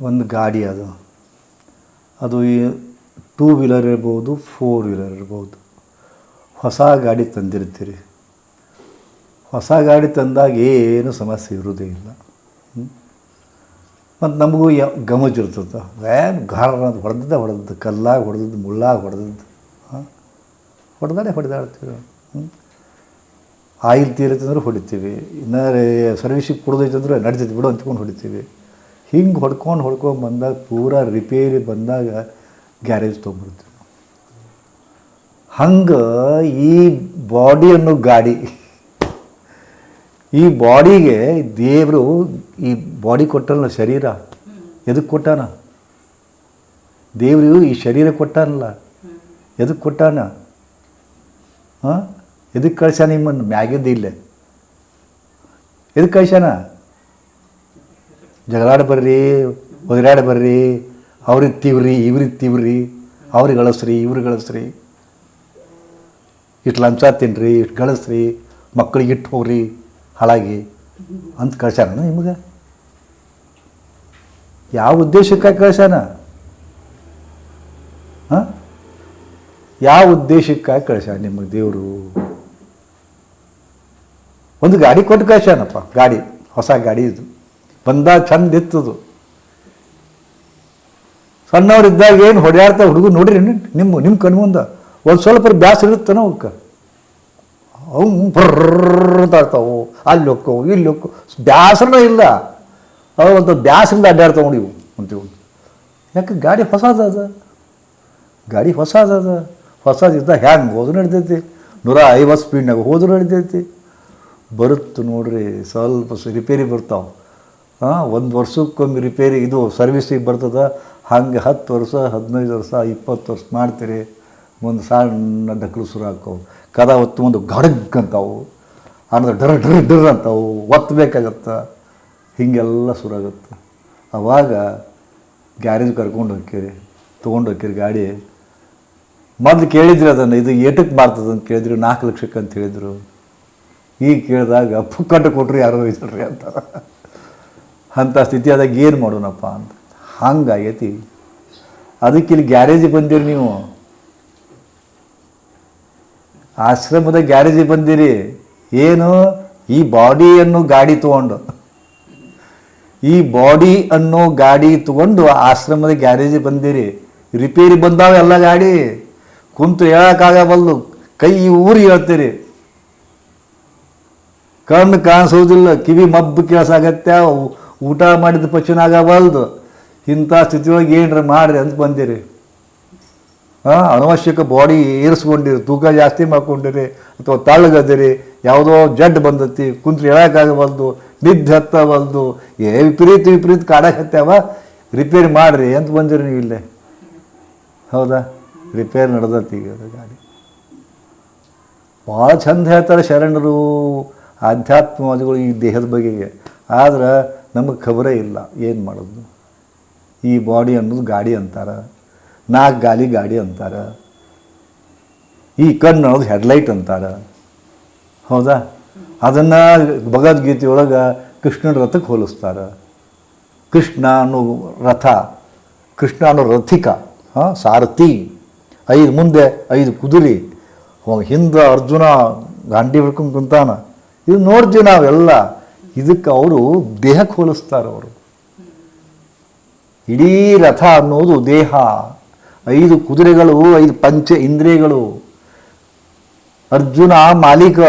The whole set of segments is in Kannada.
ಒಂದು ಗಾಡಿ ಅದು. ಅದು ಈ ಟೂ ವೀಲರ್ ಇರ್ಬೋದು ಫೋರ್ ವೀಲರ್ ಇರ್ಬೋದು. ಹೊಸ ಗಾಡಿ ತಂದಿರ್ತೀರಿ. ಹೊಸ ಗಾಡಿ ತಂದಾಗ ಏನು ಸಮಸ್ಯೆ ಇರೋದೇ ಇಲ್ಲ. ಮತ್ತು ನಮಗೂ ಯ, ಗಮಜ್ ಇರ್ತದೆ. ವ್ಯಾನ್ ಗಾರ ಅಂತ ಹೊಡೆದ ಹೊಡೆದದ್ದು, ಕಲ್ಲಾಗಿ ಹೊಡೆದದ್ದು, ಮುಳ್ಳಾಗ ಹೊಡೆದದ್ದು. ಹಾಂ? ಹೊಡೆದಾಡೆ ಹೊಡೆದಾಡ್ತೀವಿ ಹ್ಞೂ ಆಯಿಲ್ ತೀರತ್ತಂದ್ರೆ ಹೊಡಿತೀವಿ. ಇನ್ನೇ ಸರ್ವಿಸಿಗೆ ಕೊಡೋದೈತಂದ್ರೆ ನಡಿತೈತಿ ಬಿಡು ಅಂತ್ಕೊಂಡು ಹೊಡಿತೀವಿ. ಹಿಂಗೆ ಹೊಡ್ಕೊಂಡು ಹೊಡ್ಕೊಂಡು ಬಂದಾಗ ಪೂರ ರಿಪೇರಿ ಬಂದಾಗ ಗ್ಯಾರೇಜ್ ತೊಗೊಂಡ್ಬಿಡ್ತೀವಿ ಹಂಗೆ ಈ ಬಾಡಿ ಅನ್ನೋ ಗಾಡಿ, ಈ ಬಾಡಿಗೆ ದೇವರು ಈ ಬಾಡಿ ಕೊಟ್ಟಲ್ಲ ಶರೀರ? ಎದಕ್ಕೆ ಕೊಟ್ಟಾನ? ದೇವರು ಈ ಶರೀರ ಕೊಟ್ಟಾನಲ್ಲ ಎದಕ್ಕೆ ಕೊಟ್ಟಾನ? ಹಾಂ? ಎದಕ್ಕೆ ಕಳ್ಸ್ಯಾನ ನಿಮ್ಮನ್ನು? ಮ್ಯಾಗಿದ್ದು ಇಲ್ಲೇ. ಎದಕ್ಕೆ ಕಳ್ಸ್ಯಾನ? ಜಗಳಾಡ ಬರ್ರಿ ಒದರಾಡ ಬರ್ರಿ, ಅವ್ರಿಗೆ ತೀವ್ರಿ, ಇವ್ರಿಗೆ ತೀವ್ರಿ, ಅವ್ರಿಗೆ ಗಳಿಸ್ರಿ ಇವ್ರಿಗೆ ಗಳಿಸ್ರಿ ಇಷ್ಟು ಲಂಚ ತಿನ್ನಿರಿ ಇಷ್ಟು ಗಳಿಸ್ರಿ ಮಕ್ಕಳಿಗೆ ಇಟ್ಟು ಹೋಗ್ರಿ, ಹಾಳಾಗಿ ಅಂತ ಕಳ್ಸ್ಯಾನ ನಿಮಗೆ? ಯಾವ ಉದ್ದೇಶಕ್ಕಾಗಿ ಕಳ್ಸ್ಯಾನ? ಹಾಂ? ಯಾವ ಉದ್ದೇಶಕ್ಕಾಗಿ ಕಳ್ಸ್ಯಾನ ನಿಮಗೆ ದೇವರು? ಒಂದು ಗಾಡಿ ಕೊಟ್ಟು ಕಳ್ಸ್ಯಾನಪ್ಪ, ಗಾಡಿ, ಹೊಸ ಗಾಡಿ ಇದು. ಬಂದಾಗ ಚಂದ ಇತ್ತದು. ಸಣ್ಣವರಿದ್ದಾಗ ಏನು ಹೊಡೆಯಾಡ್ತಾ ಹುಡುಗ ನೋಡ್ರಿ ನಿಮ್ಮ ನಿಮ್ಮ ಕಣ್ಣು ಮುಂದೆ. ಒಂದು ಸ್ವಲ್ಪ ಬ್ಯಾಸ ಇರುತ್ತಾನ ಅವಕ್ಕೆ? ಅವು ಆಡ್ತಾವು ಅಲ್ಲಿ ಹೊಕ್ಕವು ಇಲ್ಲಿ ಬ್ಯಾಸರನೇ ಇಲ್ಲ ಅವು ಒಂದು ಬ್ಯಾಸರಿಂದ ಅಡ್ಡಾಡ್ತಾವೆ ನೋಡಿ ಅಂತೀವಿ ಯಾಕೆ ಗಾಡಿ ಹೊಸದದ ಗಾಡಿ ಹೊಸದದ ಹೊಸದಿದ್ದ ಹ್ಯಾಂಗೆ ಹೋದ್ರು ನಡಿತೈತಿ ನೂರ ಐವತ್ತು ಸ್ಪೀಡ್ನಾಗ ಹೋದ್ರು ನಡಿತೈತಿ ಬರುತ್ತೆ ನೋಡ್ರಿ ಸ್ವಲ್ಪ ರಿಪೇರಿ ಬರ್ತಾವೆ ಒಂದು ವರ್ಷಕ್ಕೊಮ್ಮೆ ರಿಪೇರಿ ಇದು ಸರ್ವಿಸಿಗೆ ಬರ್ತದೆ. ಹಂಗೆ ಹತ್ತು ವರ್ಷ, ಹದಿನೈದು ವರ್ಷ, ಇಪ್ಪತ್ತು ವರ್ಷ ಮಾಡ್ತೀರಿ. ಒಂದು ಸಣ್ಣ ಡಕ್ಕಲು ಶುರು ಹಾಕವು ಕದ ಹೊತ್ತು ಒಂದು ಗಡಗ್ ಅಂತಾವು. ಆಮೇಲೆ ಡರ್ ಡರ್ ಡರ್ ಅಂತಾವು. ಒತ್ತಬೇಕಾಗತ್ತೆ ಹೀಗೆಲ್ಲ ಶುರು ಆಗುತ್ತೆ. ಆವಾಗ ಗ್ಯಾರೇಜ್ ಕರ್ಕೊಂಡು ಹೋಗ್ತೀರಿ ತೊಗೊಂಡು ಹೋಗ್ತೀರಿ ಗಾಡಿ. ಮೊದಲು ಕೇಳಿದ್ರಿ ಅದನ್ನು, ಇದು ಏಟಕ್ಕೆ ಮಾಡ್ತದೆ ಅಂತ ಕೇಳಿದ್ರು, ನಾಲ್ಕು ಲಕ್ಷಕ್ಕೆ ಅಂತ ಹೇಳಿದರು. ಈಗ ಕೇಳಿದಾಗ, ಪುಕ್ಕಟ್ಟು ಕೊಟ್ಟರು ಯಾರೋ ಇದ್ರಿ ಅಂತ ಅಂಥ ಸ್ಥಿತಿ ಆದಾಗ ಏನು ಮಾಡೋಣಪ್ಪ ಅಂತ. ಹಂಗಾಗೈತಿ. ಅದಕ್ಕೆ ಇಲ್ಲಿ ಗ್ಯಾರೇಜಿಗೆ ಬಂದಿರಿ ನೀವು. ಆಶ್ರಮದ ಗ್ಯಾರೇಜಿಗೆ ಬಂದಿರಿ. ಏನು? ಈ ಬಾಡಿ ಅನ್ನೋ ಗಾಡಿ ತೊಗೊಂಡು. ಈ ಬಾಡಿ ಅನ್ನೋ ಗಾಡಿ ತಗೊಂಡು ಆಶ್ರಮದ ಗ್ಯಾರೇಜಿಗೆ ಬಂದಿರಿ. ರಿಪೇರಿ ಬಂದಾವ ಎಲ್ಲ ಗಾಡಿ. ಕುಂತು ಹೇಳೋಕ್ಕಾಗಬಲ್ಲು ಕೈ ಊರಿ ಹೇಳ್ತೀರಿ. ಕಣ್ಣು ಕಾಣಿಸೋದಿಲ್ಲ. ಕಿವಿ ಮಬ್ಬು ಕೇಳಿಸಾಗತ್ತೆ ಊಟ ಮಾಡಿದ ಪಚನಾಗವಲ್ದು ಇಂಥ ಸ್ಥಿತಿಯೊಳಗೆ ಏನರ ಮಾಡಿರಿ ಅಂತ ಬಂದಿರಿ. ಹಾಂ ಅನವಶ್ಯಕ ಬಾಡಿ ಏರಿಸ್ಕೊಂಡಿರಿ, ತೂಕ ಜಾಸ್ತಿ ಮಾಡ್ಕೊಂಡಿರಿ, ಅಥವಾ ತಳ್ಳಗದಿರಿ ಯಾವುದೋ ಜಡ್ ಬಂದತಿ, ಕುಂತ್ರಿ ಹೇಳೋಕ್ಕಾಗವಲ್ದು ನಿದ್ದೆ ಹತ್ತವಲ್ದು, ಏ ವಿಪರೀತ ವಿಪರೀತ ಕಾಡಕ್ಕೆ ಹತ್ತಾವ ರಿಪೇರಿ ಮಾಡಿರಿ ಅಂತ ಬಂದಿರಿ ನೀವು ಇಲ್ಲೇ. ಹೌದಾ? ರಿಪೇರ್ ನಡೆದತಿ ಈಗ ಗಾಡಿ. ಭಾಳ ಚಂದ ಹೇಳ್ತಾರೆ ಶರಣರು, ಆಧ್ಯಾತ್ಮವಾದಿಗಳು ಈ ದೇಹದ ಬಗೆಗೆ. ಆದ್ರೆ ನಮಗೆ ಖಬರೇ ಇಲ್ಲ, ಏನು ಮಾಡೋದು? ಈ ಬಾಡಿ ಅನ್ನೋದು ಗಾಡಿ ಅಂತಾರೆ ನಾಲ್ಕು ಗಾಲಿ ಗಾಡಿ ಅಂತಾರೆ, ಈ ಕಣ್ಣು ಅನ್ನೋದು ಹೆಡ್ಲೈಟ್ ಅಂತಾರೆ. ಹೌದಾ? ಅದನ್ನು ಭಗವದ್ಗೀತೆಯೊಳಗೆ ಕೃಷ್ಣನ ರಥಕ್ಕೆ ಹೋಲಿಸ್ತಾರೆ. ಕೃಷ್ಣ ಅನ್ನೋ ರಥ, ಕೃಷ್ಣ ಅನ್ನೋ ರಥಿಕ, ಹಾಂ, ಸಾರಥಿ, ಐದು ಮುಂದೆ ಐದು ಕುದುರೆ ಹಿಂದೆ ಅರ್ಜುನ ಗಾಂಡಿ ಹಿಡ್ಕೊಂಡು ಕುಂತಾನ. ಇದು ನೋಡ್ತೀವಿ ನಾವೆಲ್ಲ. ಇದಕ್ಕೆ ಅವರು ದೇಹಕ್ಕೆ ಹೋಲಿಸ್ತಾರೆ ಅವರು. ಇಡೀ ರಥ ಅನ್ನೋದು ದೇಹ. ಐದು ಕುದುರೆಗಳು, ಐದು ಪಂಚ ಇಂದ್ರಿಯಗಳು. ಅರ್ಜುನ, ಮಾಲೀಕ,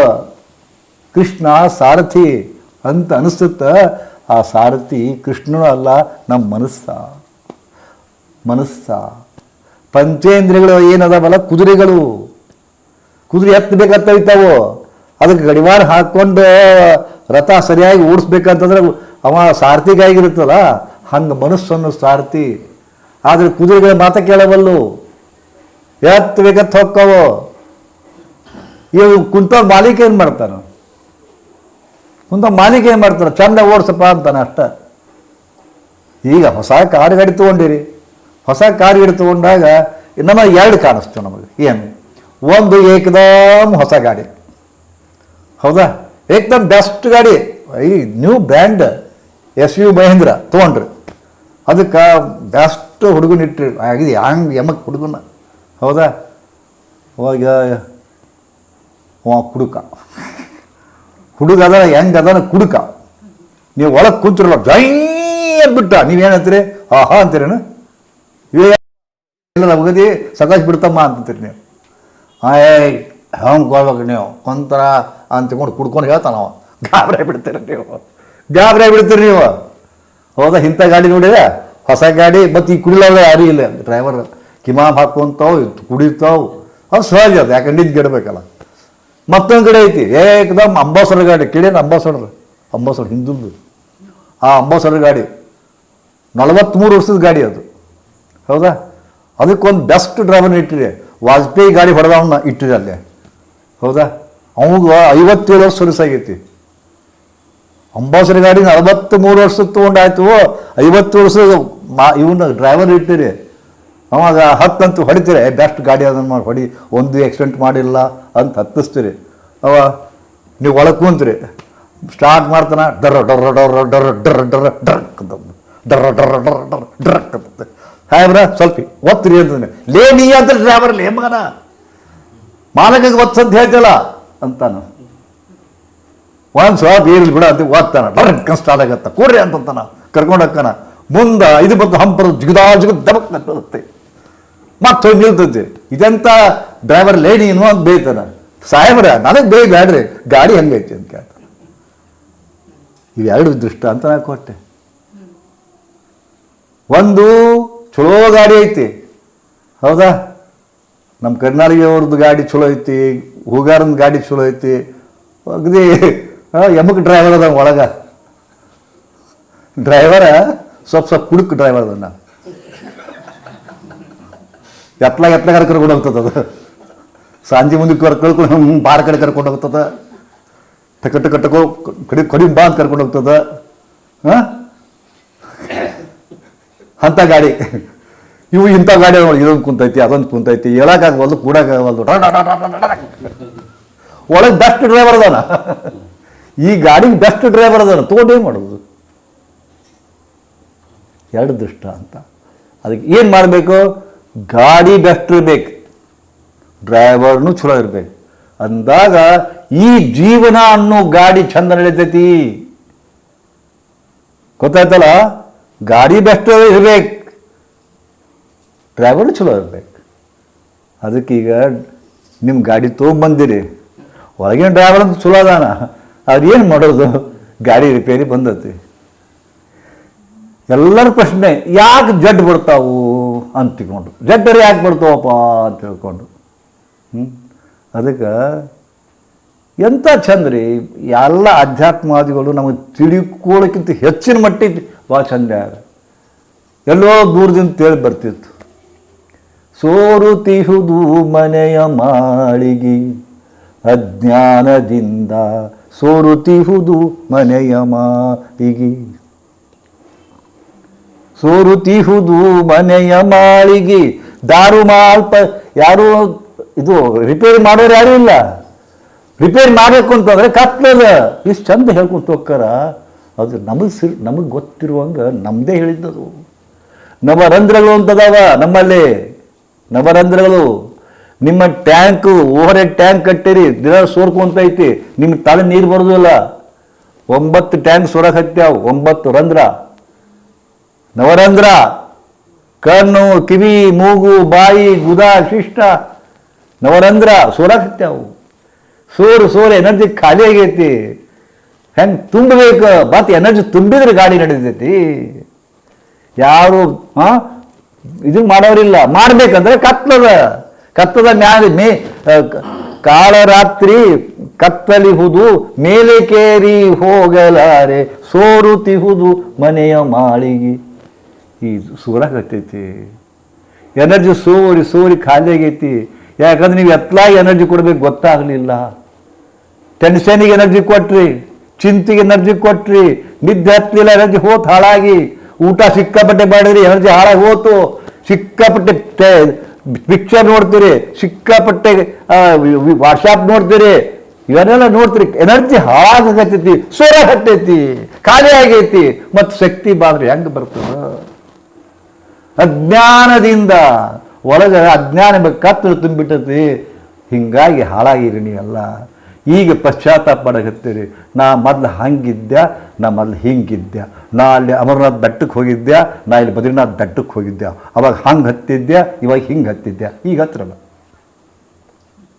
ಕೃಷ್ಣ, ಸಾರಥಿ ಅಂತ ಅನಿಸುತ್ತ ಆ ಸಾರಥಿ ಕೃಷ್ಣನೂ ಅಲ್ಲ, ನಮ್ಮ ಮನಸ್ಸ. ಮನಸ್ಸ. ಪಂಚೇಂದ್ರಿಯಗಳು ಏನದಾವಲ್ಲ? ಕುದುರೆಗಳು. ಕುದುರೆ ಎತ್ತಬೇಕಂತ ಇರ್ತಾವು ಅದಕ್ಕೆ ಗಡಿವಾರ ಹಾಕ್ಕೊಂಡು ರಥ ಸರಿಯಾಗಿ ಓಡಿಸ್ಬೇಕಂತಂದ್ರೆ ಅವ ಸಾರ್ಥಿಗಾಗಿರುತ್ತಲ್ಲ? ಹಂಗೆ ಮನಸ್ಸನ್ನು ಸಾರ್ಥಿ. ಆದರೆ ಕುದುರೆಗಳ ಮಾತ ಕೇಳಬಲ್ಲು. ಬೇಕತ್ತು ಹೊಕ್ಕವು? ಇವು ಕುಂತ ಮಾಲೀಕ ಏನು ಮಾಡ್ತಾನೆ ಕುಂತ ಮಾಲೀಕ ಏನು ಮಾಡ್ತಾರೆ? ಚಂದ ಓಡಿಸಪ್ಪ ಅಂತಾನೆ ಅಷ್ಟ. ಈಗ ಹೊಸ ಕಾರ್ ಗಾಡಿ ತೊಗೊಂಡಿರಿ. ಹೊಸ ಕಾರ್ ಗಾಡಿ ತೊಗೊಂಡಾಗ ನಮಗೆ ಎರಡು ಕಾಣಿಸ್ತು ನಮಗೆ. ಏನು? ಒಂದು ಏಕದಮ್ ಹೊಸ ಗಾಡಿ. ಹೌದಾ? ಏಕದಮ್ ಬೆಸ್ಟ್ ಗಾಡಿ ಈ new brand S U Mahindra ತೊಗೊಂಡ್ರಿ ಅದಕ್ಕೆ ಬೆಸ್ಟ್ ಹುಡುಗನ ಇಟ್ಟು ಆಗಿದೆ ಹಂಗೆ ಯಮಕ್ ಹುಡುಗನ? ಹೌದಾ? ಅವಾಗ ಅವ ಕುಡುಕ. ಹುಡುಗ ಅದ ಹೆಂಗೆ ಅದಾನ, ಕುಡುಕ. ನೀವು ಒಳಗೆ ಕೂತಿರಲ್ಲ ಜೈ ಅಂದ್ಬಿಟ್ಟ ನೀವೇನಂತೀರಿ? ಆಹಾ ಅಂತೀರೇನು? ಇವೇ ಇಲ್ಲ ಹೋಗದಿ ಸಕಾಶ್ ಬಿಡ್ತಮ್ಮ ಅಂತೀರಿ ನೀವು. ಏಯ್ ಹಂಗೆ ಕೊಡ್ಬೇಕು ನೀವು. ಒಂಥರ ಅಂತ್ಕೊಂಡು ಕುಡ್ಕೊಂಡು ಹೇಳ್ತಾನೆ ಅವ. ಗಾಬರಿ ಬಿಡ್ತೀರಿ ನೀವು. ಗಾಬರಿ ಬಿಡ್ತೀರಿ ನೀವು. ಹೌದಾ? ಇಂಥ ಗಾಡಿ ನೋಡಿದ್ರೆ ಹೊಸ ಗಾಡಿ, ಮತ್ತು ಈ ಕುಡಿಲಾರ್ದ ಯಾರೂ ಇಲ್ಲ. ಡ್ರೈವರ್ ಕಿಮಾಮ್ ಹಾಕೊಂತಾವು ಕುಡಿತಾವು ಅದು ಸಹಜ ಅದು ನಿಂತು ಗಿಡಬೇಕಲ್ಲ. ಮತ್ತೊಂದು ಕಡೆ ಐತಿ, ಏಕದಮ್ ಅಂಬಾಸಡರ್ ಗಾಡಿ ಕೇಳಿದ್ರೆ ಅಂಬಾಸಡರ್. ಅಂಬಾಸಡರ್ ಹಿಂದುಂದು. ಆ ಅಂಬಾಸಡರ್ ಗಾಡಿ ನಲವತ್ತ್ಮೂರು ವರ್ಷದ ಗಾಡಿ ಅದು. ಹೌದಾ? ಅದಕ್ಕೊಂದು ಬೆಸ್ಟ್ ಡ್ರೈವರ್ನ ಇಟ್ಟಿದೆ. ವಾಜಪೇಯಿ ಗಾಡಿ ಹೊಡೆದವನ್ನ ಇಟ್ಟಿದೆ ಅಲ್ಲೇ. ಹೌದಾ? ಅವಾಗ ಐವತ್ತೇಳು ವರ್ಷ ಸರ್ವಿಸಾಗೈತಿ ಅಂಬಾಸರಿ ಗಾಡಿನ ಅರವತ್ತು ಮೂರು ವರ್ಷ ತೊಗೊಂಡಾಯ್ತು. ಐವತ್ತು ವರ್ಷ ಮಾ ಇವನ್ನ ಡ್ರೈವರ್ ಇಟ್ಟಿರಿ. ಅವಾಗ ಹತ್ತಂತೂ ಹೊಡಿತೀರಿ. ಬೆಸ್ಟ್ ಗಾಡಿ ಅದನ್ನು ಮಾಡಿ ಹೊಡಿ. ಒಂದು ಆಕ್ಸಿಡೆಂಟ್ ಮಾಡಿಲ್ಲ ಅಂತ ಹತ್ತಿಸ್ತೀರಿ. ಅವ, ನೀವು ಒಳಗೆ ಕುಂತ್ರಿ. ಸ್ಟಾರ್ಟ್ ಮಾಡ್ತಾನ ಡರ ಡರ ಡರ ಡರ ಡರ ಡರ ಡರ್ಕ್ ಡರ ಡರ ಡರ ಡರ ಡರ್ ಡರ್ಕ್ ಅಂತ ಸಾಹೇಬ್ರ ಸ್ವಲ್ಪ ಒತ್ತಿರಿ ಲೇ, ನೀ ಅಂತ ಡ್ರೈವರ್ ಲೇ ಮಗನ? ಮಾಲಕಗೆ ಒತ್ಸ್ ಅಂತ ಹೇಳ್ತಿಲ್ಲ ಅಂತಾನ. ಒಂದು ಸ್ವಲ್ಪ ಏರಿಲಿ ಬಿಡ ಅಂತ ಓದ್ತಾನ. ಡರ್ಕ್ ಸ್ಟಾರ್ಟ್ ಆಗತ್ತ ಕೊಡ್ರಿ ಅಂತಂತಾನ. ಕರ್ಕೊಂಡು ಹೋಗ್ತಾನ. ಮುಂದೆ ಇದು ಬಂದು ಹಂಪರ ಜಿಗದಾ ಜಿಗದ ಅಂತ ಮತ್ತೆ ಹೋಗಿ ನಿಲ್ತೈತಿ. ಇದೆಂತ ಡ್ರೈವರ್ ಲೇಡಿ ಏನು ಅಂತ ಬೇಯ್ತಾನ. ಸಾಹೇಬ್ರ, ನನಗೆ ಬೇಯ್ ಬ್ಯಾಡ್ರಿ. ಗಾಡಿ ಹೆಂಗೈತಿ ಅಂತ ಕೇಳ್ತಾನೆ. ಇವೆರಡು ದೃಷ್ಟ ಅಂತ ನಾ ಕೊಟ್ಟೆ. ಒಂದು ಚಲೋ ಗಾಡಿ ಐತಿ. ಹೌದಾ? ನಮ್ಮ ಕರ್ನಾಟಕದವ್ರದ್ದು ಗಾಡಿ ಚಲೋ ಐತಿ ಹೂಗಾರನ ಗಾಡಿ ಚಲೋ ಐತಿ. ಅಗದಿ ಎಮಕ್ ಡ್ರೈವರ್ ಅದ ಒಳಗೆ. ಡ್ರೈವರ ಸ್ವಲ್ಪ ಸ್ವಲ್ಪ ಕುಡುಕ್ ಡ್ರೈವರ್ ಅದನ್ನ ಎತ್ಲ ಎತ್ಲ ಕರ್ಕೊಂಡು ಹೋಗ್ತದ ಅದು. ಸಂಜೆ ಮುಂದೆ ಕರ್ಕೊಂಡು ಬಾರ್ ಕಡೆ ಕರ್ಕೊಂಡು ಹೋಗ್ತದ. ಟಕ ಟಕ ಟಕೋ ಕಡಿ ಕಡಿಮೆ ಬಾ ಅಂತ ಕರ್ಕೊಂಡು ಹೋಗ್ತದ. ಹಾಂ ಅಂಥ ಗಾಡಿ. ಇವು ಇಂಥ ಗಾಡಿ ನೋಡಿ ಇದೊಂದು ಕುಂತೈತಿ, ಅದೊಂದು ಕುಂತೈತಿ, ಹೇಳೋಕ್ಕಾಗವಲ್ದು, ಕೂಡಕ್ಕಾಗವಲ್ದು ಒಳಗೆ ಬೆಸ್ಟ್ ಡ್ರೈವರ್ ಅದಾನ. ಈ ಗಾಡಿಗೆ ಬೆಸ್ಟ್ ಡ್ರೈವರ್ ಅದಾನ ಏನು ಮಾಡೋದು. ಎರಡು ದೃಷ್ಟ ಅಂತ. ಅದಕ್ಕೆ ಏನು ಮಾಡಬೇಕು? ಗಾಡಿ ಬೆಸ್ಟ್ ಇರಬೇಕು. ಡ್ರೈವರ್ನು ಚಲೋ ಇರಬೇಕು. ಅಂದಾಗ ಈ ಜೀವನ ಅನ್ನೋ ಗಾಡಿ ಚಂದ ನಡೀತೈತಿ. ಗೊತ್ತಾಯ್ತಲ್ಲ? ಗಾಡಿ ಬೆಸ್ಟ್ ಇರ್ಬೇಕು. ಡ್ರೈವರ್ ಚಲೋ ಇರ್ಬೇಕು. ಈಗ ನಿಮ್ಮ ಗಾಡಿ ತೊಗೊಂಬಂದಿರಿ ಒಳಗಿನ ಡ್ರೈವರ್ ಅಂತ ಚಲೋ ಅದಾನ. ಅವ್ರು ಏನು ಮಾಡೋದು? ಗಾಡಿ ರಿಪೇರಿ ಬಂದತಿ. ಎಲ್ಲರ ಪ್ರಶ್ನೆ, ಯಾಕೆ ಜಡ್ ಬಿಡ್ತಾವು ಅಂತ ತಿಳ್ಕೊಂಡು ಜಡ್ಡರು ಯಾಕೆ ಬಿಡ್ತಾವಪ್ಪ ಅಂತ ತಿಳ್ಕೊಂಡು ಹ್ಞೂ ಅದಕ್ಕೆ ಎಂಥ ಚಂದ ರೀ, ಎಲ್ಲ ಅಧ್ಯಾತ್ಮವಾದಿಗಳು ನಮಗೆ ತಿಳ್ಕೊಳ್ಳೋಕ್ಕಿಂತ ಹೆಚ್ಚಿನ ಮಟ್ಟಿಗೆ ಭಾಳ ಚಂದ ಎಲ್ಲೋ ದೂರದಿಂದ ತೇಳಿ ಬರ್ತಿತ್ತು. ಸೋರುತಿಹುದು ಮನೆಯ ಮಾಳಿಗೆ. ಅಜ್ಞಾನದಿಂದ ಸೋರುತಿಹುದು ಮನೆಯ ಮಾಳಿಗೆ. ಸೋರುತಿಹುದು ಮನೆಯ ಮಾಳಿಗೆ. ದಾರು ಮಾಲ್ಪ, ಯಾರು ಇದು ರಿಪೇರಿ ಮಾಡೋರು ಯಾರು ಇಲ್ಲ. ರಿಪೇರಿ ಮಾಡಬೇಕು ಅಂತಂದ್ರೆ ಕತ್ಲದ ಇಷ್ಟು ಚಂದ ಹೇಳ್ಕೊಂತ ಹೋಗ್ತಾರ. ಅದು ನಮಗೆ ಸಿರ್, ನಮಗೆ ಗೊತ್ತಿರುವಂಗೆ ನಮ್ಮದೇ ಹೇಳಿದ್ದದು. ರಂಧ್ರಗಳು ಅಂತದಾವ ನಮ್ಮಲ್ಲಿ. ನವರಂಧ್ರಗಳು, ನಿಮ್ಮ ಟ್ಯಾಂಕ್ ಓವರ್ ಟ್ಯಾಂಕ್ ಕಟ್ಟಿರಿ, ದಿನ ಐತಿ ನಿಮ್ಮ ತಲೆ ನೀರು ಬರೋದಿಲ್ಲ. ಒಂಬತ್ತು ಟ್ಯಾಂಕ್ ಸೋರಕ್ಕೆ ಹತ್ಯಾವ, ಒಂಬತ್ತು ರಂಧ್ರ. ನವರಂಧ್ರ, ಕಣ್ಣು, ಕಿವಿ, ಮೂಗು, ಬಾಯಿ, ಗುದ, ಶಿಷ್ಟ, ನವರಂಧ್ರ ಸೋರಕ್ಕೆ ಹತ್ಯಾವು. ಸೋರು ಸೋರು, ಎನರ್ಜಿ ಖಾಲಿ ಆಗೈತಿ. ಹೆಂಗೆ ತುಂಬಬೇಕು? ಮತ್ತೆ ಎನರ್ಜಿ ತುಂಬಿದ್ರೆ ಗಾಡಿ ನಡೀತೈತಿ. ಯಾರು ಹಾಂ ಇದು ಮಾಡೋರಿಲ್ಲ. ಮಾಡ್ಬೇಕಂದ್ರೆ ಕತ್ತದ ಕತ್ತದ ಮ್ಯಾಲೆ ಮೇ ಕಾಳರಾತ್ರಿ ಕತ್ತಲಿಹುದು, ಮೇಲೆ ಕೇರಿ ಹೋಗಲಾರೆ ಸೋರುತಿಹುದು ಮನೆಯ ಮಾಳಿಗೆ. ಈ ಸೂರಾಗತ್ತೈತಿ ಎನರ್ಜಿ ಸೋರಿ ಸೋರಿ ಖಾಲಿ ಆಗೈತಿ ಯಾಕಂದ್ರೆ ನೀವು ಎತ್ಲಾಗಿ ಎನರ್ಜಿ ಕೊಡ್ಬೇಕು ಗೊತ್ತಾಗಲಿಲ್ಲ. ಟೆನ್ಷನಿಗೆ ಎನರ್ಜಿ ಕೊಟ್ರಿ, ಚಿಂತೆಗೆ ಎನರ್ಜಿ ಕೊಟ್ರಿ, ನಿದ್ದೆ ಹತ್ತಲಿಲ್ಲ, ಎನರ್ಜಿ ಹೋತ್ ಹಾಳಾಗಿ. ಊಟ ಸಿಕ್ಕಾಪಟ್ಟೆ ಮಾಡಿದ್ರಿ, ಎನರ್ಜಿ ಹಾಳಾಗಿ ಹೋತು. ಸಿಕ್ಕಾಪಟ್ಟೆ ಪಿಕ್ಚರ್ ನೋಡ್ತೀರಿ, ಸಿಕ್ಕಾಪಟ್ಟೆ ವಾಟ್ಸಾಪ್ ನೋಡ್ತೀರಿ, ಇವನ್ನೆಲ್ಲ ನೋಡ್ತೀರಿ, ಎನರ್ಜಿ ಹಾಳಾಗತ್ತೈತಿ ಸೋರ ಹತ್ತೈತಿ ಖಾಲಿ ಆಗೈತಿ ಮತ್ತು ಶಕ್ತಿ ಬಾದ್ರೆ ಹೆಂಗೆ ಬರ್ತದ? ಅಜ್ಞಾನದಿಂದ ಒಳಗೆ ಅಜ್ಞಾನ ಕತ್ತಲು ತುಂಬಿಟ್ಟತಿ. ಹಿಂಗಾಗಿ ಹಾಳಾಗಿರಿ ನೀವೆಲ್ಲ. ಈಗ ಪಶ್ಚಾತ್ತಾಪ ಮಾಡಕತ್ತೀರಿ ನಾ ಮೊದಲು ಹಂಗಿದ್ದೆ, ನಾ ಮೊದಲು ಹಿಂಗಿದ್ದೆ. ನಾ ಅಲ್ಲಿ ಅಮರನಾಥ್ ಬೆಟ್ಟಕ್ಕೆ ಹೋಗಿದ್ದೆ, ನಾ ಇಲ್ಲಿ ಬದ್ರಿನಾಥ್ ಬೆಟ್ಟಕ್ಕೆ ಹೋಗಿದ್ದೆ. ಅವಾಗ ಹಂಗೆ ಹತ್ತಿದ್ದೆ, ಇವಾಗ ಹಿಂಗೆ ಹತ್ತಿದ್ದೆ. ಈಗ ಹತ್ತಿರಲ್ಲ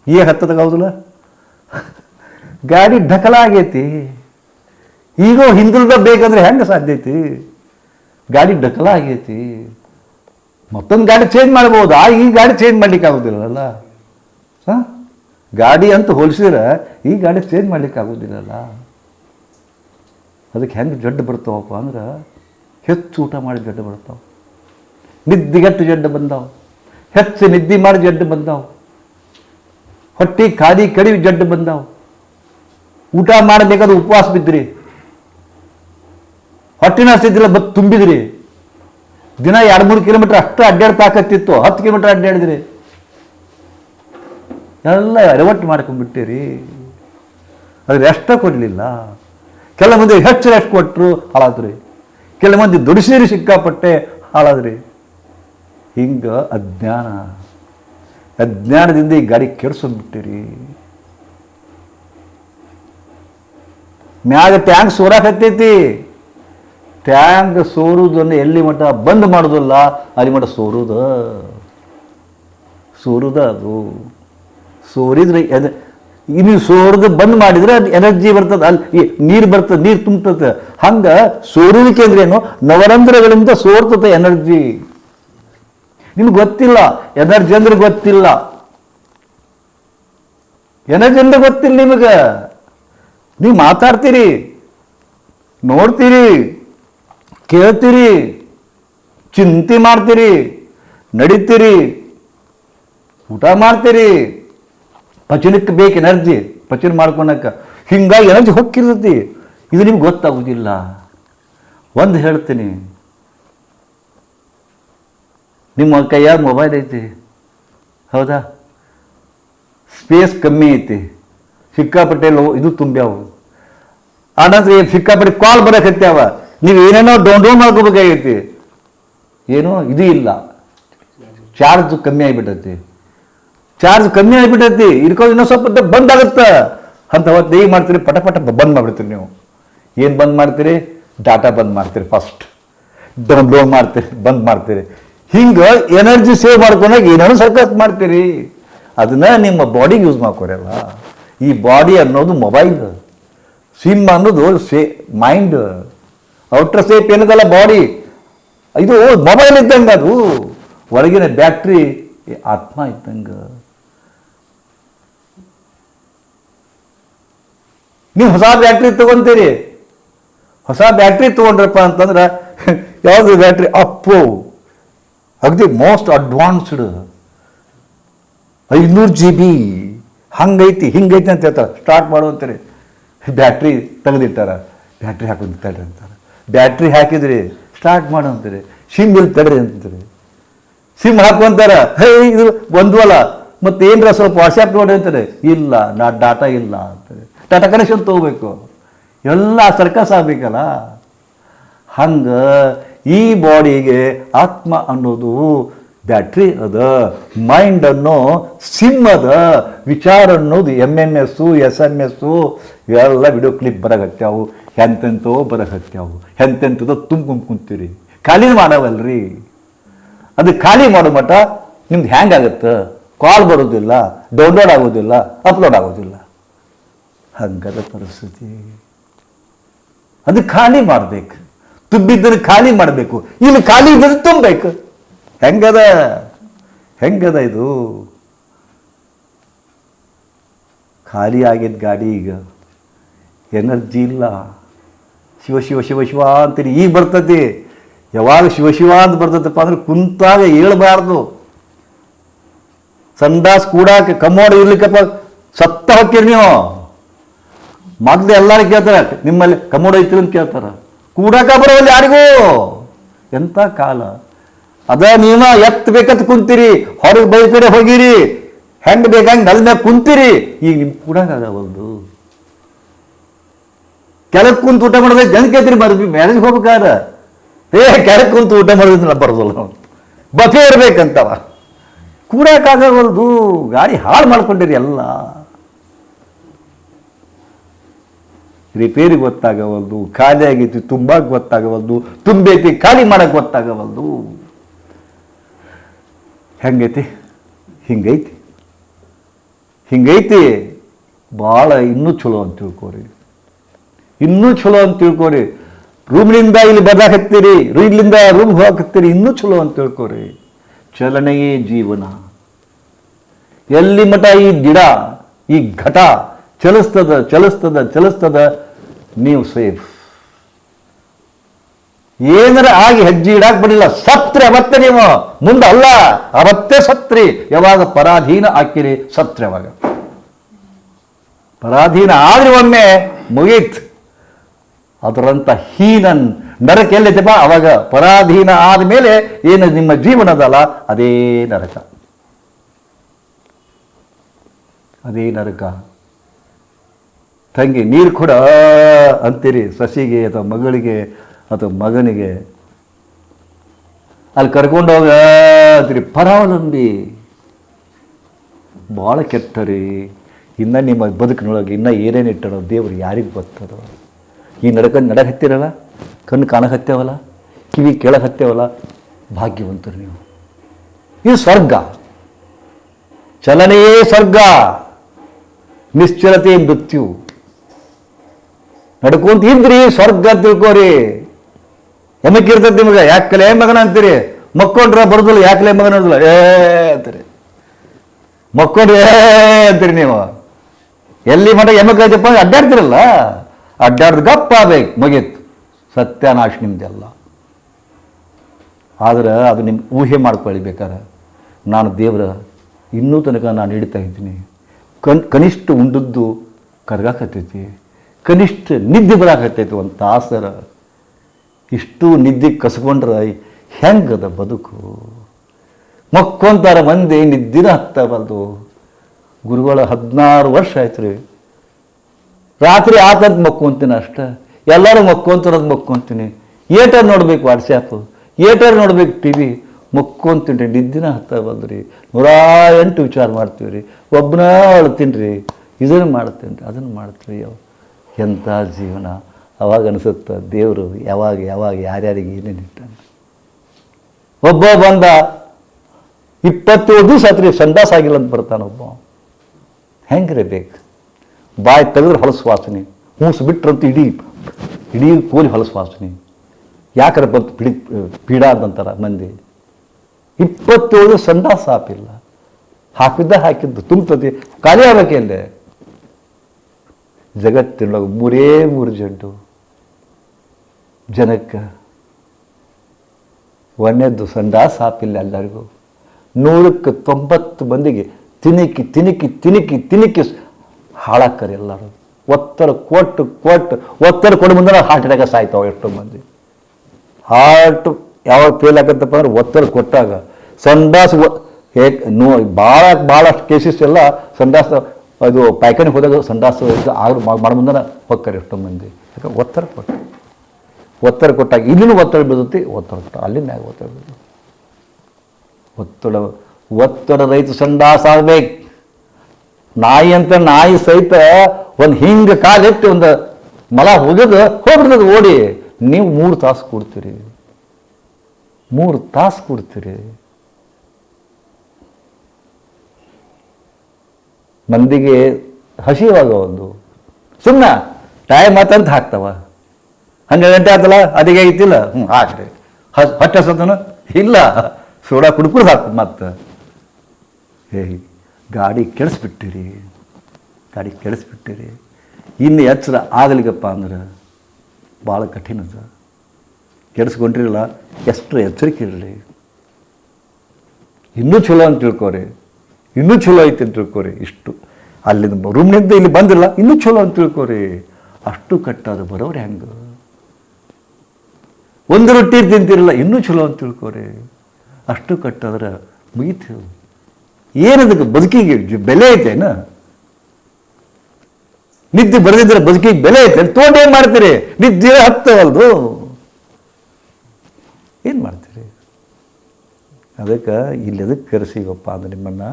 ಈಗ ಹತ್ತದಾಗೌದಿಲ್ಲ ಗಾಡಿ ಢಕಲ ಆಗೈತಿ. ಈಗ ಹಿಂದುಳಿದ ಬೇಕಂದ್ರೆ ಹೆಂಗೆ ಸಾಧ್ಯ ಐತಿ? ಗಾಡಿ ಢಕಲ ಆಗೈತಿ. ಮತ್ತೊಂದು ಗಾಡಿ ಚೇಂಜ್ ಮಾಡ್ಬೋದು. ಆ ಈ ಗಾಡಿ ಚೇಂಜ್ ಮಾಡ್ಲಿಕ್ಕೆ ಆಗೋದಿಲ್ಲಲ್ಲ. ಹಾಂ? ಗಾಡಿ ಅಂತ ಹೋಲಿಸಿದ್ರೆ ಈ ಗಾಡಿ ಚೇಂಜ್ ಮಾಡ್ಲಿಕ್ಕೆ ಆಗೋದಿಲ್ಲಲ್ಲ. ಅದಕ್ಕೆ ಹೆಂಗೆ ಜಡ್ಡು ಬರ್ತಾವಪ್ಪ ಅಂದ್ರೆ ಹೆಚ್ಚು ಊಟ ಮಾಡಿ ಜಡ್ಡು ಬರ್ತಾವ. ನಿದ್ದಿಗೆಟ್ಟು ಜಡ್ಡು ಬಂದಾವ. ಹೆಚ್ಚು ನಿದ್ದೆ ಮಾಡಿ ಜಡ್ಡು ಬಂದಾವ. ಹೊಟ್ಟಿ ಖಾದಿ ಕಡಿವಿ ಜಡ್ಡು ಬಂದಾವ. ಊಟ ಮಾಡಬೇಕಾದ್ರೆ ಉಪವಾಸ ಬಿದ್ರಿ ಹೊಟ್ಟಿನ ಸಿದ್ದಿಲ್ಲ ಬತ್ ತುಂಬಿದ್ರಿ. ದಿನ ಎರಡು ಮೂರು ಕಿಲೋಮೀಟರ್ ಅಷ್ಟು ಅಡ್ಡಾಡ್ತಾಕತ್ತಿತ್ತು ಹತ್ತು ಕಿಲೋಮೀಟರ್ ಅಡ್ಡಾಡಿದ್ರಿ ಎಲ್ಲ ರೆವಟ್ ಮಾಡ್ಕೊಂಡ್ಬಿಟ್ಟಿರಿ. ಅದು ರೆಸ್ಟ ಕೊಡಲಿಲ್ಲ. ಕೆಲ ಮಂದಿ ಹೆಚ್ಚು ರೆಸ್ಟ್ ಕೊಟ್ಟರು ಹಾಳಾದ್ರಿ. ಕೆಲ ಮಂದಿ ದುಡಿಸಿರಿ ಸಿಕ್ಕಾಪಟ್ಟೆ ಹಾಳಾದ್ರಿ. ಹಿಂಗೆ ಅಜ್ಞಾನ. ಅಜ್ಞಾನದಿಂದ ಈ ಗಾಡಿ ಕೆಡ್ಸೋಗ್ಬಿಟ್ಟಿರಿ ಮ್ಯಾಗ ಟ್ಯಾಂಕ್ ಸೋರಾಕತ್ತೈತಿ. ಟ್ಯಾಂಕ್ ಸೋರುವುದನ್ನು ಎಲ್ಲಿ ಮಟ್ಟ ಬಂದ್ ಮಾಡೋದಿಲ್ಲ, ಅಲ್ಲಿ ಮಟ್ಟ ಸೋರುದ. ಸೋರುದ ಅದು. ಸೋರಿದ್ರೆ ಎದ ನೀವು ಸೋರ್ದು ಬಂದ್ ಮಾಡಿದ್ರೆ ಎನರ್ಜಿ ಬರ್ತದೆ, ಅಲ್ಲಿ ನೀರು ಬರ್ತದೆ, ನೀರು ತುಂಬ್ತದೆ. ಹಂಗ ಸೋರುವಿಕೆ ಅಂದ್ರೆ ಏನು? ನವರಂಧ್ರಗಳಿಂದ ಸೋರ್ತದೆ ಎನರ್ಜಿ. ನಿಮ್ಗೆ ಗೊತ್ತಿಲ್ಲ, ಎನರ್ಜಿ ಅಂದ್ರೆ ಗೊತ್ತಿಲ್ಲ. ಎನರ್ಜಿ ಅಂದ್ರೆ ಗೊತ್ತಿಲ್ಲ ನಿಮಗೆ. ನೀವು ಮಾತಾಡ್ತೀರಿ, ನೋಡ್ತೀರಿ, ಕೇಳ್ತೀರಿ, ಚಿಂತೆ ಮಾಡ್ತೀರಿ, ನಡೀತೀರಿ, ಊಟ ಮಾಡ್ತೀರಿ. ಪಚನಕ್ಕೆ ಬೇಕು ಎನರ್ಜಿ ಪಚನ ಮಾಡ್ಕೊಳಕ್ಕೆ ಹಿಂಗಾಗಿ ಎನರ್ಜಿ ಹೊಕ್ಕಿರ್ತೈತಿ. ಇದು ನಿಮ್ಗೆ ಗೊತ್ತಾಗೋದಿಲ್ಲ. ಒಂದು ಹೇಳ್ತೀನಿ. ನಿಮ್ಮ ಕೈಯಾಗ ಮೊಬೈಲ್ ಐತಿ. ಹೌದಾ? ಸ್ಪೇಸ್ ಕಮ್ಮಿ ಐತಿ. ಸಿಕ್ಕಾಪಟ್ಟೆ ಲೋ ಇದು ತುಂಬ್ಯಾವು. ಆನಂತರ ಸಿಕ್ಕಾಪಟ್ಟೆ ಕಾಲ್ ಬರಕತ್ಯಾವ ನೀವು ಏನೇನೋ ಡೌನ್ಲೋಡ್ ಮಾಡ್ಕೋಬೇಕಾಗೈತಿ. ಏನೋ ಇದು ಇಲ್ಲ. ಚಾರ್ಜ್ ಕಮ್ಮಿ ಆಗಿಬಿಟ್ಟೈತಿ. ಚಾರ್ಜ್ ಕಮ್ಮಿ ಆಗಿಬಿಟ್ಟೈತಿ ಇದ್ಕೊಂಡು ಇನ್ನೊಂದು ಸ್ವಲ್ಪ ಬಂದ್ ಆಗುತ್ತೆ ಅಂತ ಅವತ್ತು ಹೇಗೆ ಮಾಡ್ತೀರಿ? ಪಟ ಪಟ ಬಂದ್ ಮಾಡಿಬಿಡ್ತೀರಿ ನೀವು. ಏನು ಬಂದ್ ಮಾಡ್ತೀರಿ? ಡಾಟಾ ಬಂದ್ ಮಾಡ್ತೀರಿ ಫಸ್ಟ್ ಡೌನ್ಲೋಡ್ ಮಾಡ್ತೀರಿ, ಬಂದ್ ಮಾಡ್ತೀರಿ. ಹಿಂಗೆ ಎನರ್ಜಿ ಸೇವ್ ಮಾಡ್ಕೊಂಡಾಗ ಏನೇನೋ ಸರ್ಕಸ್ ಮಾಡ್ತೀರಿ. ಅದನ್ನ ನಿಮ್ಮ ಬಾಡಿಗೆ ಯೂಸ್ ಮಾಡ್ಕೊರಲ್ಲ ಈ ಬಾಡಿ ಅನ್ನೋದು ಮೊಬೈಲ್ ಸಿಮ್ ಅನ್ನೋದು ಸೇ ಮೈಂಡ್ ಔಟರ್ ಸೇಫ್ ಏನದಲ್ಲ ಬಾಡಿ ಇದು ಮೊಬೈಲ್ ಇದ್ದಂಗೆ ಅದು. ಹೊರಗಿನ ಬ್ಯಾಟ್ರಿ ಆತ್ಮ ಇದ್ದಂಗೆ. ನೀವು ಹೊಸ ಬ್ಯಾಟ್ರಿ ತಗೊಂತೀರಿ. ಹೊಸ ಬ್ಯಾಟ್ರಿ ತಗೊಂಡ್ರಪ್ಪ ಅಂತಂದ್ರೆ ಯಾವುದು ಬ್ಯಾಟ್ರಿ? ಅಪ್ಪು, ಅಗದಿ ಮೋಸ್ಟ್ ಅಡ್ವಾನ್ಸ್ಡ್ ಐನೂರು ಜಿ ಬಿ ಹಂಗೈತಿ, ಹಿಂಗೈತಿ ಅಂತ ಹೇಳ್ತಾರೆ. ಸ್ಟಾರ್ಟ್ ಮಾಡು ಅಂತಾರೆ. ಬ್ಯಾಟ್ರಿ ತೆಗೆದಿಟ್ಟಾರ ಬ್ಯಾಟ್ರಿ ಹಾಕೊಂಡಿರ್ತಾರೆ ಅಂತಾರೆ. ಬ್ಯಾಟ್ರಿ ಹಾಕಿದ್ರಿ ಸ್ಟಾರ್ಟ್ ಮಾಡು ಅಂತಾರೆ. ಸಿಮ್ ಇಲ್ಲಿ ತಡ್ರಿ ಅಂತಾರೆ. ಸಿಮ್ ಹಾಕುವಂತಾರ ಹೇ, ಇದು ಬಂದ್ವಲ್ಲ. ಮತ್ತೆ ಏನರ ಸ್ವಲ್ಪ ವಾಟ್ಸಾಪ್ ನೋಡಿ ಅಂತಾರೆ. ಇಲ್ಲ, ನಾ ಡಾಟಾ ಇಲ್ಲ ಅಂತಾರೆ. ಡಾಟಾ ಅಂತ ತಗೋಬೇಕು ಎಲ್ಲ ಸರ್ಕಸ್ ಆಗಬೇಕಲ್ಲ. ಹಂಗೆ ಈ ಬಾಡಿಗೆ ಆತ್ಮ ಅನ್ನೋದು ಬ್ಯಾಟ್ರಿ ಅದ. ಮೈಂಡ್ ಅನ್ನೋ ಸಿಮ್ ಅದ. ವಿಚಾರ ಅನ್ನೋದು M M S S M S ಇವೆಲ್ಲ ವಿಡಿಯೋ ಕ್ಲಿಪ್ ಬರಗತ್ಯಾವು ಎಂತೆಂಥವು ಬರಗತ್ಯಾವು ಎಂತೆಂಥದ್ದು ತುಂಬ ಕುಂತೀರಿ. ಖಾಲಿ ಮಾಡವಲ್ರಿ. ಅದು ಖಾಲಿ ಮಾಡೋ ಮಟ್ಟ ನಿಮ್ದು ಹ್ಯಾಂಗ್ ಆಗುತ್ತೆ. ಕಾಲ್ ಬರೋದಿಲ್ಲ. ಡೌನ್ಲೋಡ್ ಆಗೋದಿಲ್ಲ. ಅಪ್ಲೋಡ್ ಆಗೋದಿಲ್ಲ. ಹಂಗದ ಪರಿಸ್ಥಿತಿ. ಅದು ಖಾಲಿ ಮಾಡ್ಬೇಕು. ತುಂಬಿದ್ದನ್ನು ಖಾಲಿ ಮಾಡಬೇಕು. ಇಲ್ಲಿ ಖಾಲಿ ಇದ್ದರೆ ತುಂಬಬೇಕು. ಹೆಂಗದ? ಹೆಂಗದ ಇದು? ಖಾಲಿ ಆಗಿದ್ದ ಗಾಡಿ ಈಗ ಎನರ್ಜಿ ಇಲ್ಲ. ಶಿವ ಶಿವ ಶಿವ ಶಿವ ಅಂತೀರಿ ಈಗ ಬರ್ತತಿ ಯಾವಾಗ ಶಿವ ಶಿವ ಅಂತ ಬರ್ತದಪ್ಪ ಅಂದ್ರೆ ಕುಂತಾಗ ಏಳಬಾರ್ದು ಸಂದಾಸ್ ಕೂಡಾಕ ಕಮ್ಮೋಡ ಇರ್ಲಿಕ್ಕಪ್ಪ ಸತ್ತ ಹೊಕ್ಕಿರಿ ನೀವು. ಮೊದ್ಲು ಎಲ್ಲರೂ ಕೇಳ್ತಾರೆ, ನಿಮ್ಮಲ್ಲಿ ಕಮೋಡ ಐತಿ ಅಂತ ಕೇಳ್ತಾರೆ. ಕೂಡಾಕ ಬರೋಲ್ಲ ಯಾರಿಗೂ? ಎಂಥ ಕಾಲ? ಅದ ನೀವ ಎತ್ ಬೇಕಂತ ಕುಂತೀರಿ, ಹೊರಗೆ ಬೈ ಕಡೆ ಹೋಗಿರಿ, ಹೆಂಗ್ ಬೇಕಂಗ್ ನೆಲ ಮ್ಯಾಗ ಕುಂತೀರಿ, ಈಗ ನಿಮ್ಗೆ ಕೂಡಾಗವಲ್ದು ಕೆಳಗೆ ಕುಂತು ಊಟ ಮಾಡಿದ್ರೆ ಜನ ಕೇಳ್ತೀರಿ ಬರ್ದು ಮ್ಯಾರೇಜ್ ಹೋಗ್ಬೇಕಾರ ಏ, ಕೆಳಗೆ ಕುಂತು ಊಟ ಮಾಡೋದ್ರಿಂದ ಬರೋದಿಲ್ಲ ನಾವು ಬಫೆ ಇರ್ಬೇಕಂತವ. ಗಾಡಿ ಹಾಳು ಮಾಡ್ಕೊಂಡಿರಿ ಎಲ್ಲ. ರಿಪೇರಿ ಗೊತ್ತಾಗವಲ್ದು ಖಾಲಿ ಆಗೈತಿ ತುಂಬಾಕ್ ಗೊತ್ತಾಗವಲ್ದು ತುಂಬೈತಿ ಖಾಲಿ ಮಾಡಕ್ ಗೊತ್ತಾಗವಲ್ದು. ಹೆಂಗೈತಿ? ಹಿಂಗೈತಿ. ಹಿಂಗೈತಿ ಭಾಳ ಇನ್ನೂ ಚಲೋ ಅಂತ ತಿಳ್ಕೊರಿ. ಇನ್ನೂ ಚಲೋ ಅಂತ ತಿಳ್ಕೊರಿ. ರೂಮ್ನಿಂದ ಇಲ್ಲಿ ಬದಾಕತ್ತೀರಿ ಇಲ್ಲಿಂದ ರೂಮ್ ಹೋಗಕತ್ತೀರಿ, ಇನ್ನೂ ಚಲೋ ಅಂತ ತಿಳ್ಕೊರಿ. ಚಲನೆಯೇ ಜೀವನ. ಎಲ್ಲಿ ಮಠ ಈ ಗಿಡ, ಈ ಘಟ ಚಲಿಸ್ತದ ಚಲಿಸ್ತದ ಚಲಿಸ್ತದ, ನೀವು ಸೇಫ್. ಏನಾರ ಆಗಿ ಹೆಜ್ಜೆ ಇಡಾಕ್ ಬರಲಿಲ್ಲ ಸತ್ರೆ ಅವತ್ತೆ ನೀವು. ಮುಂದೆ ಅಲ್ಲ, ಅವತ್ತೇ ಸತ್ರಿ. ಯಾವಾಗ ಪರಾಧೀನ ಹಾಕಿರಿ, ಸತ್ರೆ ಅವಾಗ. ಪರಾಧೀನ ಆದ್ರೆ ಒಮ್ಮೆ, ಮುಗೀತ್. ಅದರಂತ ಹೀನನ್ ನರಕ ಎಲ್ಲೈತಪ್ಪ ಅವಾಗ ಪರಾಧೀನ ಆದಮೇಲೆ ಏನು ನಿಮ್ಮ ಜೀವನದಲ್ಲ, ಅದೇ ನರಕ. ಅದೇ ನರಕ. ತಂಗಿ, ನೀರು ಕೊಡ ಅಂತೀರಿ ಸಸಿಗೆ ಅಥವಾ ಮಗಳಿಗೆ ಅಥವಾ ಮಗನಿಗೆ. ಅಲ್ಲಿ ಕರ್ಕೊಂಡೋಗ ಅಂತೀರಿ, ಪರಾವಲಂಬಿ. ಭಾಳ ಕೆಟ್ಟರಿ. ಇನ್ನು ನಿಮ್ಮ ಬದುಕಿನೊಳಗೆ ಇನ್ನೂ ಏನೇನು ಇಟ್ಟರೋ ದೇವರು ಯಾರಿಗೆ ಗೊತ್ತದೋ. ಈ ನಡಕ ನಡಕ ಹತ್ತಿರಲ್ಲ ಕಣ್ಣು ಕಾಣಕ್ಕೆ ಹತ್ತೇವಲ್ಲ ಕಿವಿ ಕೇಳಕ್ಕೆ ಹತ್ತೇವಲ್ಲ ಭಾಗ್ಯವಂತರು ನೀವು. ಇದು ಸ್ವರ್ಗ. ಚಲನೆಯೇ ಸ್ವರ್ಗ. ನಿಶ್ಚಲತೆ ಮೃತ್ಯು. ನಡ್ಕೊಂತ ಇದ್ರಿ ಸ್ವರ್ಗ ತಿಳ್ಕೋರಿ. ಎಮಕ್ಕಿರ್ತದೆ ನಿಮಗೆ ಯಾಕಲೆ ಮಗನ ಅಂತೀರಿ? ಮಕ್ಕೊಂಡ್ರ ಬರೋದಿಲ್ಲ ಯಾಕಲೆ ಮಗನ ಅನ್ನೋದಿಲ್ಲ ಏ, ಅಂತೀರಿ. ಮಕ್ಕೊಂಡ್ರೆ, ಏ, ಅಂತೀರಿ ನೀವು. ಎಲ್ಲಿ ಮಠ ಎಮಕ್ಕೈತಪ್ಪ ಅಡ್ಡಾಡ್ತಿರಲ್ಲ. ಅಡ್ಡಾಡ್ದು ಗಪ್ಪ ಬೇಕು ಮುಗೀತು. ಸತ್ಯನಾಶ ನಿಮ್ದೆಲ್ಲ. ಆದ್ರೆ ಅದು ನಿಮ್ಮ ಊಹೆ ಮಾಡ್ಕೊಳ್ಳಿ ಬೇಕಾದ್ರೆ ನಾನು ದೇವರ ಇನ್ನೂ ತನಕ ನಾನು ಹಿಡಿತಾ ಇದ್ದೀನಿ. ಕನ್, ಕನಿಷ್ಠ ಉಂಡದ್ದು ಕರ್ಗಾಕತ್ತೈತಿ. ಕನಿಷ್ಠ ನಿದ್ದೆ ಬರಾಕತ್ತೈತಿ ಒಂದು ತಾಸರ. ಇಷ್ಟು ನಿದ್ದೆ ಕಸ್ಕೊಂಡ್ರೆ ಹೆಂಗದ ಬದುಕು? ಮಕ್ಕೊಂತಾರ ಮಂದಿ ನಿದ್ದಿನ ಹತ್ತಬಾರ್ದು. ಗುರುಗಳ ಹದಿನಾರು ವರ್ಷ ಆಯ್ತು ರೀ ರಾತ್ರಿ ಆತಂತ ಮಕ್ಕೊಂತೀನಿ ಅಷ್ಟೆ. ಎಲ್ಲರೂ ಮಕ್ಕೊಂತಿರೋದು ಮಕ್ಕೊಂತೀನಿ. ಏಟರ್ ನೋಡ್ಬೇಕು ವಾಟ್ಸ್ಯಾಪು ಏಟರ್ ನೋಡ್ಬೇಕು ಟಿ ವಿ. ಮಕ್ಕೊಂತೀನಿ ನಿದ್ದಿನ ಹತ್ತ ರೀ ನೂರ ಎಂಟು ವಿಚಾರ ಮಾಡ್ತೀವಿ ರೀ ಒಬ್ಬನ ಅಳ್ತೀನಿ ರೀ ಇದನ್ನು ಮಾಡ್ತೀನಿ ರೀ ಅದನ್ನು ಮಾಡ್ತೀವಿ ಯಾವ ಎಂಥ ಜೀವನ? ಅವಾಗ ಅನಿಸುತ್ತೆ, ದೇವರು ಯಾವಾಗ ಯಾವಾಗ, ಯಾರ್ಯಾರಿಗೆ ಏನೇನು ಇಟ್ಟಾನೆ. ಒಬ್ಬ ಬಂದ, ಇಪ್ಪತ್ತೇಳು ದಿವಸ ಆತ್ರಿ ಆಗಿಲ್ಲ ಅಂತ ಬರ್ತಾನೆ ಒಬ್ಬ. ಹೆಂಗಿರಬೇಕು ಬಾಯಿ ತೆಗೆದ್ರೆ ಹೊಲಸು ವಾಸನೆ. ಹೂಸು ಬಿಟ್ರಂತೂ ಇಡೀ ಇಡೀ ಕೋಲಿ ಹೊಲಸು ವಾಸನೆ. ಯಾಕಂದ್ರೆ ಬಂತು ಪಿಡಿ ಪೀಡಾ ಅಂತಾರ ಮಂದಿ. ಇಪ್ಪತ್ತೇಳು ಸಂದಾಸ ಹಾಕಿಲ್ಲ ಹಾಕಿದ್ದ ಹಾಕಿದ್ದು ತುಂಬ್ತತಿ ಖಾಲಿ ಇಲ್ಲೇ ಜಗತ್ತಿನೊಳಗೆ ಮೂರೇ ಮೂರು ಜಂಟು. ಜನಕ್ಕೆ ಒಂದನೇದ್ದು ಸಂಡಾಸ ಹಾಪಿಲ್ಲ ಎಲ್ಲರಿಗೂ. ನೂರಕ್ಕೆ ತೊಂಬತ್ತು ಮಂದಿಗೆ ತಿನಿಕಿ ತಿನಿಕಿ ತಿನಿಕಿ ತಿನಿಕಿ ಹಾಳಾಕರಿ ಎಲ್ಲರೂ. ಒತ್ತರ ಕೊಟ್ಟು ಕೊಟ್ಟು ಒತ್ತರ ಕೊಡು ಮುಂದೆ ಹಾರ್ಟ್ ಅಟ್ಯಾಕ ಸಾಯ್ತಾವೆ ಎಷ್ಟು ಮಂದಿ. ಹಾರ್ಟ್ ಯಾವಾಗ ಫೇಲ್ ಆಗತ್ತಪ್ಪ ಅಂದ್ರೆ ಒತ್ತರ ಕೊಟ್ಟಾಗ ಸಂಡಾಸ್ ನೋ ಭಾಳ ಭಾಳಷ್ಟು ಕೇಸಸ್ ಎಲ್ಲ ಸಂಡಾಸ ಅದು ಪಾಯ್ಖಾನೆ ಹೋದಾಗ ಸಂಡಾಸ ಆಗ ಮಾಡ ಮುಂದೆ ಹೊಕ್ಕಾರೆ ಎಷ್ಟೋ ಮಂದಿ. ಯಾಕಂದ್ರೆ ಒತ್ತರ ಕೊಟ್ಟು. ಒತ್ತರ ಕೊಟ್ಟಾಗ ಇಲ್ಲಿನೂ ಒತ್ತಡ ಬೀಳುತ್ತೆ ಒತ್ತಡ ಕೊಟ್ಟ. ಅಲ್ಲಿ ಮ್ಯಾಗ ಒತ್ತಡ ಬೀಳುತ್ತೆ? ಒತ್ತಡ ಒತ್ತಡ ರೈತ ಸಂಡಾಸ ಆಗ್ಬೇಕು. ನಾಯಿ ಅಂತ ನಾಯಿ ಸಹಿತ ಒಂದು ಹಿಂಗೆ ಕಾಲೆತ್ತಿ ಒಂದು ಮಲ ಹೋಗಿದ್ದು ಹೋಗ್ಬಿಡ್ತದೆ ಓಡಿ. ನೀವು ಮೂರು ತಾಸು ಕೊಡ್ತೀರಿ. ಮೂರು ತಾಸು ಕೊಡ್ತೀರಿ. ಮಂದಿಗೆ ಹಸಿವಾಗ ಒಂದು. ಸುಮ್ಮನೆ ಟೈಮ್ ಆತಂತ ಹಾಕ್ತವ. ಹನ್ನೆರಡು ಗಂಟೆ ಆತಲ್ಲ, ಅದಿಗೆ ಐತಿಲ್ಲ ಹ್ಞೂ ಹಾಕ್ರಿ ಹಸ್ ಹೊಟ್ಟೆ ಇಲ್ಲ. ಸೋಡಾ ಕುಡ್ಕುಡ್ದು ಹಾಕು ಮತ್ತೆ. ಹೇ, ಗಾಡಿ ಕೆಡಿಸ್ಬಿಟ್ಟಿರಿ. ಗಾಡಿ ಕೆಡಿಸ್ಬಿಟ್ಟಿರಿ. ಇನ್ನು ಎಚ್ಚರ ಆಗಲಿಗಪ್ಪ ಅಂದ್ರೆ ಭಾಳ ಕಠಿಣ ಸರ್ ಕೆಡಿಸ್ಕೊಂಡ್ರಿಲ್ಲ ಎಷ್ಟು ಎಚ್ಚರಿಕೆ ಇರಲಿ. ಇನ್ನೂ ಚಲೋ ಅಂತ ತಿಳ್ಕೊರಿ. ಇನ್ನೂ ಚಲೋ ಐತೆ ಅಂತ ತಿಳ್ಕೊರಿ, ಇಷ್ಟು. ಅಲ್ಲಿಂದ ರೂಮ್ನಿಂದ ಇಲ್ಲಿ ಬಂದಿಲ್ಲ, ಇನ್ನೂ ಚಲೋ ಅಂತ ತಿಳ್ಕೊರಿ. ಅಷ್ಟು ಕಟ್ಟಾದ ಬರೋರು ಹೆಂಗೆ? ಒಂದು ರೊಟ್ಟಿ ತಿಂತಿರಲ್ಲ, ಇನ್ನೂ ಚಲೋ ಅಂತ ತಿಳ್ಕೊರಿ. ಅಷ್ಟು ಕಟ್ಟಾದ್ರೆ ಮುಗೀತು ಏನದಕ್ಕೆ ಬದುಕಿಗೆ ಬೆಲೆ ಐತೇನ ನಿದ್ದೆ ಬರೆದಿದ್ರೆ ಬದುಕಿಗೆ ಬೆಲೆ ಐತೆ ತೋಟ ಏನು ಮಾಡ್ತೀರಿ? ನಿದ್ದೆ ಹತ್ತವಲ್ದು ಏನು ಮಾಡ್ತೀರಿ? ಅದಕ್ಕೆ ಇಲ್ಲಿ ಅದಕ್ಕೆ ಕರೆಸಿವಪ್ಪ ಅಂದ್ರೆ ನಿಮ್ಮನ್ನು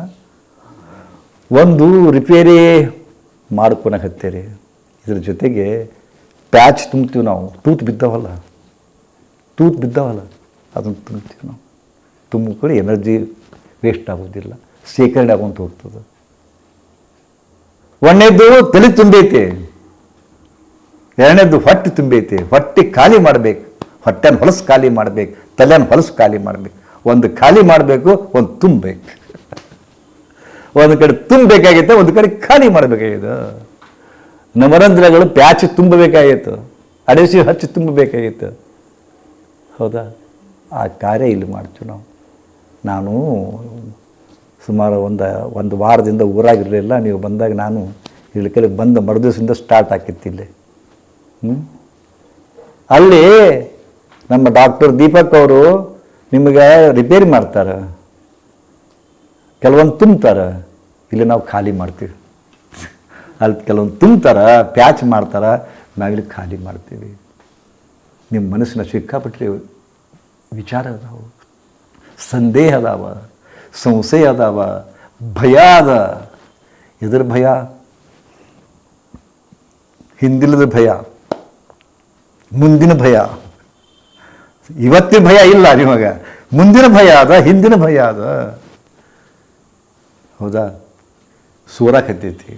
ಒಂದು ರಿಪೇರಿ ಮಾಡ್ಕೊಳಕತ್ತೀರಿ ಇದ್ರ ಜೊತೆಗೆ ಪ್ಯಾಚ್ ತುಂಬ್ತೀವಿ ನಾವು. ತೂತು ಬಿದ್ದಾವಲ್ಲ. ತೂತು ಬಿದ್ದಾವಲ್ಲ. ಅದನ್ನು ತುಂಬ್ತೀವಿ ನಾವು. ತುಂಬಿಕೊಂಡು ಎನರ್ಜಿ ವೇಸ್ಟ್ ಆಗೋದಿಲ್ಲ. ಶೇಖರಣೆ ಆಗೋಂತ ಹೋಗ್ತದೆ. ಒಂದನೇದ್ದು ತಲೆ ತುಂಬೈತೆ. ಎರಡನೇದ್ದು ಹೊಟ್ಟೆ ತುಂಬೈತೆ. ಹೊಟ್ಟೆ ಖಾಲಿ ಮಾಡಬೇಕು. ಹೊಟ್ಟೆನ ಹೊಲಸು ಖಾಲಿ ಮಾಡಬೇಕು. ತಲೆಯನ್ನು ಹೊಲಸು ಖಾಲಿ ಮಾಡಬೇಕು. ಒಂದು ಖಾಲಿ ಮಾಡಬೇಕು, ಒಂದು ತುಂಬಬೇಕು. ಒಂದು ಕಡೆ ತುಂಬಬೇಕಾಗಿತ್ತು, ಒಂದು ಕಡೆ ಖಾಲಿ ಮಾಡಬೇಕಾಗಿತ್ತು. ನವರಂಧ್ರಗಳು ಪ್ಯಾಚ್ ತುಂಬಬೇಕಾಗಿತ್ತು, ಅಡೆಸಿ ಹಚ್ಚಿ ತುಂಬಬೇಕಾಗಿತ್ತು. ಹೌದಾ? ಆ ಕಾರ್ಯ ಇಲ್ಲಿ ಮಾಡ್ತೀವಿ ನಾವು. ನಾನು ಸುಮಾರು ಒಂದು ಒಂದು ವಾರದಿಂದ ಊರಾಗಿರಲಿಲ್ಲ, ನೀವು ಬಂದಾಗ ನಾನು ಇಲ್ಲಿ ಕಡೆ ಬಂದ ಮರುದಿವಸದಿಂದ ಸ್ಟಾರ್ಟ್ ಆಕಿತ್ತು ಇಲ್ಲಿ. ಅಲ್ಲಿ ನಮ್ಮ ಡಾಕ್ಟರ್ ದೀಪಕ್ ಅವರು ನಿಮಗೆ ರಿಪೇರಿ ಮಾಡ್ತಾರೆ. ಕೆಲವೊಂದು ತುಂಬ್ತಾರೆ, ಇಲ್ಲಿ ನಾವು ಖಾಲಿ ಮಾಡ್ತೀವಿ. ಅಲ್ಲಿ ಕೆಲವೊಂದು ತುಂಬ್ತಾರೆ, ಪ್ಯಾಚ್ ಮಾಡ್ತಾರೆ ನಾವಿಲ್ಲಿ ಖಾಲಿ ಮಾಡ್ತೀವಿ. ನಿಮ್ಮ ಮನಸ್ಸಿನ ಸಿಕ್ಕಾಪಟ್ಟಿ ವಿಚಾರ ಅದಾವ. ಸಂದೇಹ ಅದಾವ, ಸಂಶಯ ಅದಾವ, ಭಯ ಅದ. ಎದ್ರ ಭಯ? ಹಿಂದಿಲ್ಲದ ಭಯ. ಮುಂದಿನ ಭಯ. ಇವತ್ತಿನ ಭಯ ಇಲ್ಲ ನಿಮಗೆ. ಮುಂದಿನ ಭಯ ಅದ, ಹಿಂದಿನ ಭಯ ಅದ. ಹೌದಾ? ಸೂರಾಕತ್ತೈತಿ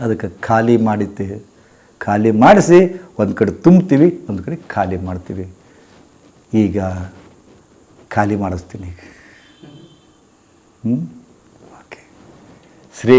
ಅದಕ್ಕೆ ಖಾಲಿ ಮಾಡಿತ್ತೆ ಖಾಲಿ ಮಾಡಿಸಿ ಒಂದು ಕಡೆ ತುಂಬ್ತೀವಿ ಒಂದು ಕಡೆ ಖಾಲಿ ಮಾಡ್ತೀವಿ. ಈಗ ಖಾಲಿ ಮಾಡಿಸ್ತೀನಿ. ಹ್ಞೂ ಓಕೆ ಶ್ರೀ